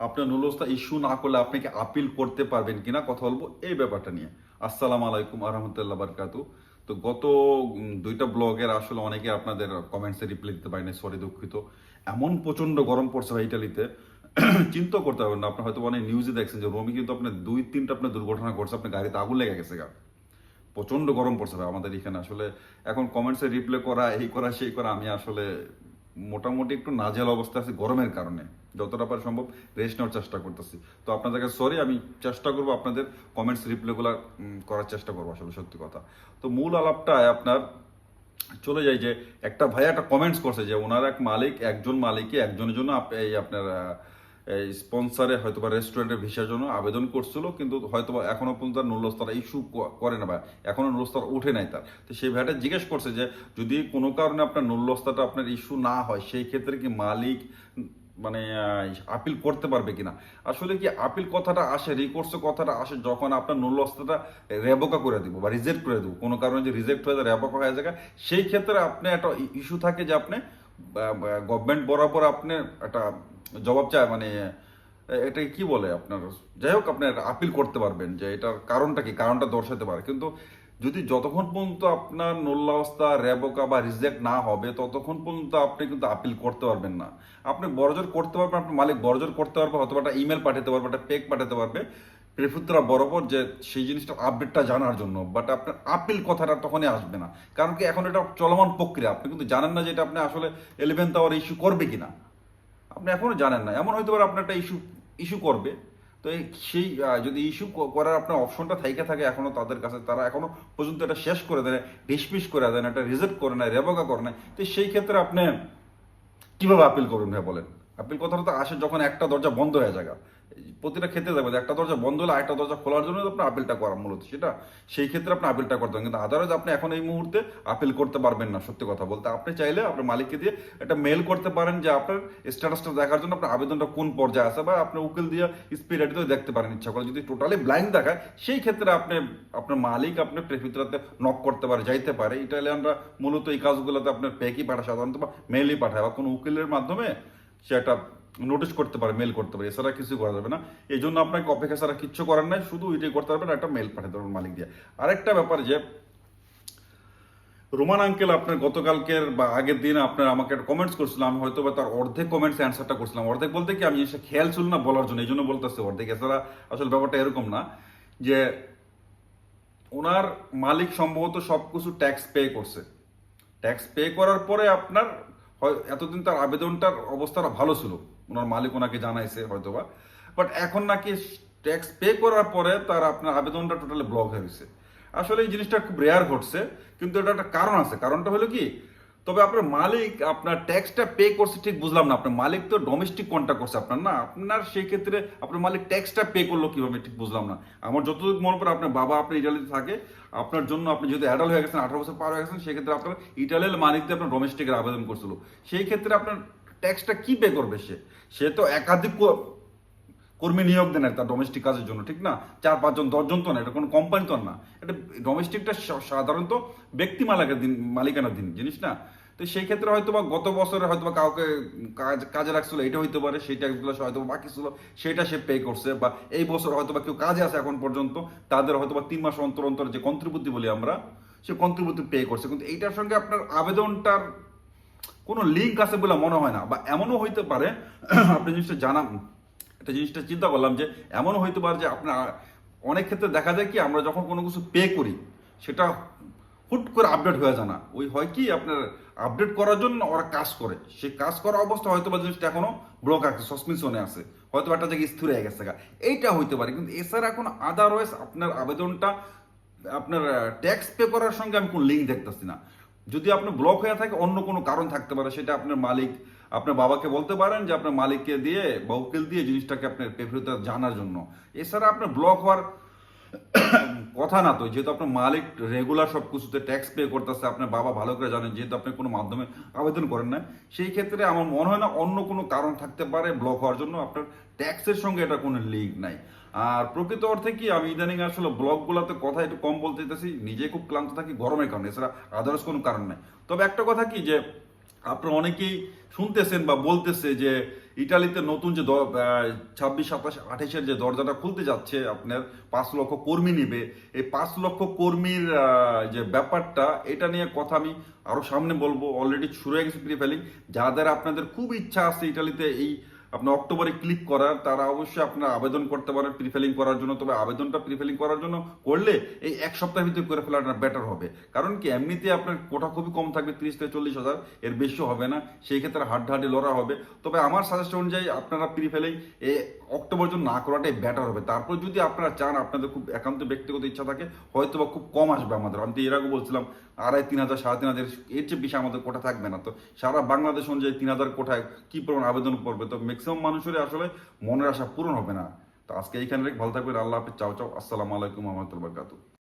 আপনার নুলস্তা ইস্যু না করলে আপনি কি আপিল করতে পারবেন কিনা কথা বলব এই ব্যাপারটা নিয়ে। আসসালামু আলাইকুম আহমতুল্লাহ বারকাতু। তো গত দুইটা ব্লগের আসলে অনেকে আপনাদের কমেন্টসে রিপ্লাই দিতে পারেনি সরি দুঃখিত। এমন প্রচণ্ড গরম পড়ছে ভাই ইটালিতে চিন্তা করতে পারবেন না। আপনার হয়তো অনেক নিউজে দেখছেন যে রোমি কিন্তু আপনার দুই, তিনটা আপনার দুর্ঘটনা ঘটছে, আপনার গাড়িতে আগুন লেগে গেছে গা। প্রচণ্ড গরম পড়ছে ভাই আমাদের এখানে। আসলে এখন কমেন্টসে রিপ্লাই করা, এই করা, সেই করা, আমি আসলে মোটামুটি একটু নাজেল অবস্থা আছে গরমের কারণে। যতটা পারে সম্ভব রেস্ট নেওয়ার চেষ্টা করতেছি। তো আপনাদেরকে সরি আমি চেষ্টা করব আপনাদের কমেন্টস রিপ্লাইগুলো করার চেষ্টা করব আসলে সত্যি কথা। তো মূল আলাপটায় আপনার চলে যায় যে একটা ভাই একটা কমেন্টস করছে যে ওনার এক মালিক একজন মালিকই একজনের জন্য এই আপনার এই স্পন্সারে হয়তো বা রেস্টুরেন্টের ভিসার জন্য আবেদন করছিল, কিন্তু হয়তো বা এখনও পর্যন্ত তার নুল্লস্তরা ইস্যু করে না বা এখনও নুল্লস্তর উঠে নাই তার। তো সেই ভাইটা জিজ্ঞেস করছে যে যদি কোনো কারণে আপনার নুল্লস্তাটা আপনার ইস্যু না হয়, সেই ক্ষেত্রে কি মালিক মানে আপিল করতে পারবে কিনা। আসলে কি আপিল কথাটা আসে রিকোর্স কথাটা আসে যখন আপনার নুল্লস্তাটা রেবকা করে দিব বা রিজেক্ট করে দেবো। কোনো কারণে যে রিজেক্ট হয়ে যায়, রেবকা হয়ে যায়, সেই ক্ষেত্রে আপনি একটা ইস্যু থাকে যে আপনি গভর্নমেন্ট বরাবর আপনি একটা জবাব চায় মানে এটা কি বলে আপনার? যাই হোক, আপনি আপিল করতে পারবেন যে এটার কারণটা কি? কারণটা দর্শাতে পারে। কিন্তু যদি যতক্ষণ পর্যন্ত আপনার নল্লাবস্থা রেবকা বা রিজেক্ট না হবে, ততক্ষণ পর্যন্ত আপনি কিন্তু আপিল করতে পারবেন না। আপনি বড়জোর করতে পারবেন, আপনার মালিক বড়জোর করতে পারবে হয়তো একটা ইমেল পাঠাতে পারবে, একটা পেক পাঠাতে পারবে। প্রেফুত্রা বরাবর যে সেই জিনিসটা আপডেটটা জানার জন্য বাট আপনার আপিল কথাটা তখনই আসবে না। কারণ কি এখন এটা চলমান প্রক্রিয়া, আপনি কিন্তু জানেন না যে এটা আপনি আসলে এলেভেন্থ আওয়ার ইস্যু করবে কিনা। আপনি এখনও জানেন না, এমন হয়তো আপনার একটা ইস্যু ইস্যু করবে। তো এই সেই যদি ইস্যু করার আপনার অপশনটা থাইকে থাকে এখনও তাদের কাছে, তারা এখনও পর্যন্ত এটা শেষ করে দেয় ডিসমিস করে দেয় এটা রিজেক্ট করে নেয় রেবকা করে নেয় তো সেই ক্ষেত্রে আপনি কীভাবে আপিল করবেন ভাই বলেন? আপিল কথাটা তো আসে যখন একটা দরজা বন্ধ হয়ে যায় প্রতিটা ক্ষেত্রে যাবে একটা দরজা বন্ধ হলে আরেকটা দরজা খোলার জন্য আপনার আপিলটা করা মূলত, সেটা সেই ক্ষেত্রে আপনি আপিলটা করতে কিন্তু আদারওয়াইজ আপনি এখন এই মুহূর্তে আপিল করতে পারবেন না, সত্যি কথা বলতে। আপনি চাইলে আপনার মালিককে দিয়ে একটা মেল করতে পারেন যে আপনার স্ট্যাটাসটা দেখার জন্য আপনার আবেদনটা কোন পর্যায়ে আছে, বা আপনি উকিল দিয়ে স্পিড রেডিতে দেখতে পারেন, ইচ্ছা করে। যদি টোটালি ব্লাইন্ড দেখায়, সেই ক্ষেত্রে আপনি, আপনার মালিক আপনার প্রেফিতরাতে নক করতে পারে, যাইতে পারে। ইটালিয়ানরা মূলত এই কাজগুলোতে আপনার প্যাকই পাঠায় সাধারণত বা মেলই পাঠায় বা কোনো উকিলের মাধ্যমে সে একটা নোটিশ করতে পারে মেল করতে পারে, এছাড়া কিছু করা যাবে না। এই জন্য আপনাকে অপেক্ষা ছাড়া কিচ্ছু করার নাই, শুধু এটাই করতে পারবেন, একটা মেল পাঠাতে পারবেন মালিক দিয়ে। আরেকটা ব্যাপার যে, রোমান আঙ্কেল আপনার গতকালকের বা আগের দিন আপনার আমাকে একটা কমেন্টস করছিলাম আমি হয়তো বা তার অর্ধেক কমেন্টস অ্যান্সারটা করছিলাম। অর্ধেক বলতে কি, আমি জিনিসটা খেয়াল ছিল না বলার জন্য, এই জন্য বলতেছে অর্ধেক। এছাড়া আসলে ব্যাপারটা এরকম না যে, ওনার মালিক সম্ভবত সব কিছু ট্যাক্স পে করছে। ট্যাক্স পে করার পরে আপনার হয়, এতদিন তার আবেদনটার অবস্থাটা ভালো ছিল। ওনার মালিক ওনাকে জানাইছে হয়তোবা। বাট এখন নাকি ট্যাক্স পে করার পরে তার আপনার আবেদনটা টোটালি ব্লক হয়ে গেছে। আসলে এই জিনিসটা খুব রেয়ার ঘটছে, কিন্তু এটা একটা কারণ আছে। কারণটা হলো কি? তবে আপনার মালিক আপনার ট্যাক্সটা পে করছে ঠিক বুঝলাম না। আপনার মালিক তো ডোমেস্টিক কন্ট্যাক্ট করছে আপনার, না? আপনার সেই ক্ষেত্রে আপনার মালিক ট্যাক্সটা পে করল কীভাবে ঠিক বুঝলাম না। আমার যতটুকু মনে পড়ে আপনার বাবা আপনার ইটালিতে থাকে, আপনার জন্য আপনি যদি অ্যাডাল হয়ে গেছেন, আঠারো বছর পার হয়ে গেছেন, সেক্ষেত্রে আপনার ইটালিয়ান মালিকদের আপনার ডোমেস্টিকের আবেদন করছিল। সেই ক্ষেত্রে আপনার ট্যাক্সটা কি পে করবে সে? সে তো একাধিক কর্মী নিয়োগ দেন তার ডোমেস্টিক কাজের জন্য, ঠিক না? চার, পাঁচজন, দশজন তো না, এটা কোনো কোম্পানি তো না। এটা ডোমেস্টিকটা সাধারণত ব্যক্তি মালিকের দিন মালিকানার দিন, জিনিস না? তো সেই ক্ষেত্রে হয়তো বা গত বছরে হয়তো বা কাউকে কাজ কাজে রাখছিল, এটা হইতে পারে, সেই ট্যাক্সগুলো হয়তো বাকি ছিল, সেটা সে পে করছে, বা এই বছর হয়তো বা কেউ কাজে আছে এখন পর্যন্ত, তাদের হয়তো বা তিন মাস অন্তর অন্তর যে কন্ট্রিবিউটি বলি আমরা, সে কন্ট্রিবিউটি পে করছে। কিন্তু এইটার সঙ্গে আপনার আবেদনটার কোনো লিঙ্ক আছে বলে মনে হয় না, বা এমনও হইতে পারে, আপনি জিনিসটা জানা একটা জিনিসটা চিন্তা করলাম যে, এমনও হইতে পারে যে আপনার অনেক ক্ষেত্রে দেখা যায় কি, আমরা যখন কোনো কিছু পে করি, সেটা হুট করে আপডেট হয়ে যায় না। ওই হয় কি, আপনার আপডেট করার জন্য ওরা কাজ করে। সেই কাজ করা অবস্থা হয়তো বা জিনিসটা এখনও ব্লক আছে সসপেনশনে আছে। হয়তো একটা জায়গায় স্থির হয়ে গেছে এইটা হইতে পারে, কিন্তু এছাড়া এখন আদারওয়াইজ আপনার আবেদনটা, আপনার ট্যাক্স পে করার সঙ্গে আমি কোনো লিঙ্ক দেখতেছি না। যদি আপনার ব্লক হয়ে থাকে, অন্য কোনো কারণ থাকতে পারে, সেটা আপনার মালিক, আপনার বাবাকে বলতে পারেন যে আপনার মালিককে দিয়ে বা উকিল দিয়ে জিনিসটাকে আপনার পেফরিতে জানার জন্য। এছাড়া আপনার ব্লক হওয়ার কথা না তো, যেহেতু আপনার মালিক রেগুলার সব কিছুতে ট্যাক্স পে করতেছে, আপনার বাবা ভালো করে জানেন, যেহেতু আপনি কোনো মাধ্যমে আবেদন করেন না সেই ক্ষেত্রে আমার মনে হয় না অন্য কোনো কারণ থাকতে পারে ব্লক হওয়ার জন্য, আপনার ট্যাক্সের সঙ্গে এটা কোনো লিঙ্ক নাই। আর প্রকৃত অর্থে কি আমি ইদানিং আসলে ব্লগগুলোতে কথা একটু কম বলতে চাইতেছি নিজে খুব ক্লান্ত থাকি গরমের কারণে, এছাড়া আদার্স কোনো কারণ নাই। তবে একটা কথা কি যে, আপনারা অনেকেই শুনতেছেন বা বলতেছে যে, ইটালিতে নতুন যে ছাব্বিশ, সাতাশ, আঠাশের যে দরজাটা খুলতে যাচ্ছে, আপনার পাঁচ লক্ষ কর্মী নিবে। এই পাঁচ লক্ষ কর্মীর যে ব্যাপারটা, এটা নিয়ে কথা আমি আরও সামনে বলব। অলরেডি শুরু হয়ে গেছে প্রি ফেলিং যাদের আপনাদের খুব ইচ্ছা আছে ইটালিতে এই আপনার অক্টোবরে ক্লিক করার, তারা অবশ্যই আপনার আবেদন করতে পারেন প্রিফেলিং করার জন্য। তবে আবেদনটা প্রিফেলিং করার জন্য করলে এই এক সপ্তাহের ভিতরে করে ফেলাটা বেটার হবে। কারণ কি, এমনিতে আপনার কোটা খুবই কম থাকবে, তিরিশ থেকে চল্লিশ হাজার। এর বেশি হবে না, সেই ক্ষেত্রে হাড্ডাহাড্ডি লড়া হবে। তবে আমার সাজেশন অনুযায়ী আপনারা প্রিফেলিং এই অক্টোবর জন্য না করাটাই বেটার হবে। তারপর যদি আপনারা চান, আপনাদের খুব একান্ত ব্যক্তিগত ইচ্ছা থাকে হয়তো বা খুব কম আসবে আমাদের। আমি তো এর আগে বলছিলাম, আড়াই তিন হাজার, সাড়ে তিন হাজার, এর চেয়ে বেশি আমাদের কোটা থাকবে না। তো সারা বাংলাদেশ অনুযায়ী তিন হাজার কোটায় কি পরিমাণ আবেদন করবে তো ম্যাক্সিমাম মানুষেরই আসলে মনের আশা পূরণ হবে না। তো আজকে এইখানে রেখে ভালো থাকবেন। আল্লাহ হাফিজ। চাও চাও। আসসালামু আলাইকুম রহমতুল্লাহ